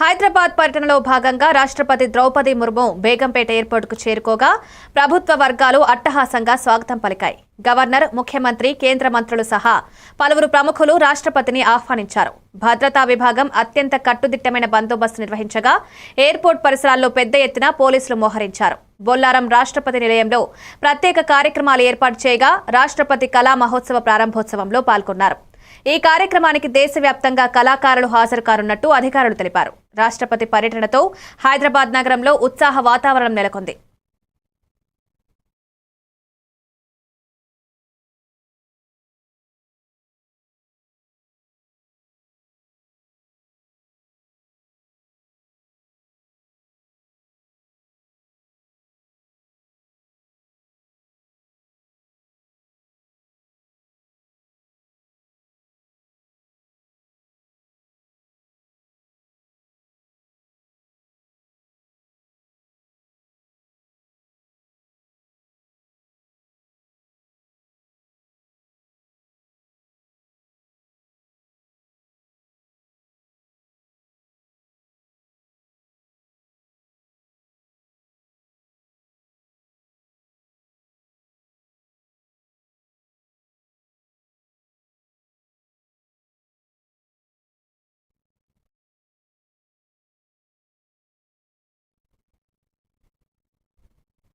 హైదరాబాద్ పర్యటనలో భాగంగా రాష్ట్రపతి ద్రౌపది ముర్ము బేగంపేట ఎయిర్పోర్టుకు చేరుకోగా ప్రభుత్వ వర్గాలు అట్టహాసంగా స్వాగతం పలికాయి. గవర్నర్ ముఖ్యమంత్రి కేంద్ర మంత్రులు సహా పలువురు ప్రముఖులు రాష్ట్రపతిని ఆహ్వానించారు. భద్రతా విభాగం అత్యంత కట్టుదిట్టమైన బందోబస్తు నిర్వహించగా ఎయిర్పోర్ట్ పరిసరాల్లో పెద్ద ఎత్తున పోలీసులు మోహరించారు. బొల్లారం రాష్ట్రపతి నిలయంలో ప్రత్యేక కార్యక్రమాలు ఏర్పాటు చేయగా రాష్ట్రపతి కళా మహోత్సవ ప్రారంభోత్సవంలో పాల్గొన్నారు. ఈ కార్యక్రమానికి దేశవ్యాప్తంగా కళాకారులు హాజరు కానున్నట్టు అధికారులు తెలిపారు. రాష్ట్రపతి పర్యటనతో హైదరాబాద్ నగరంలో ఉత్సాహ వాతావరణం నెలకొంది.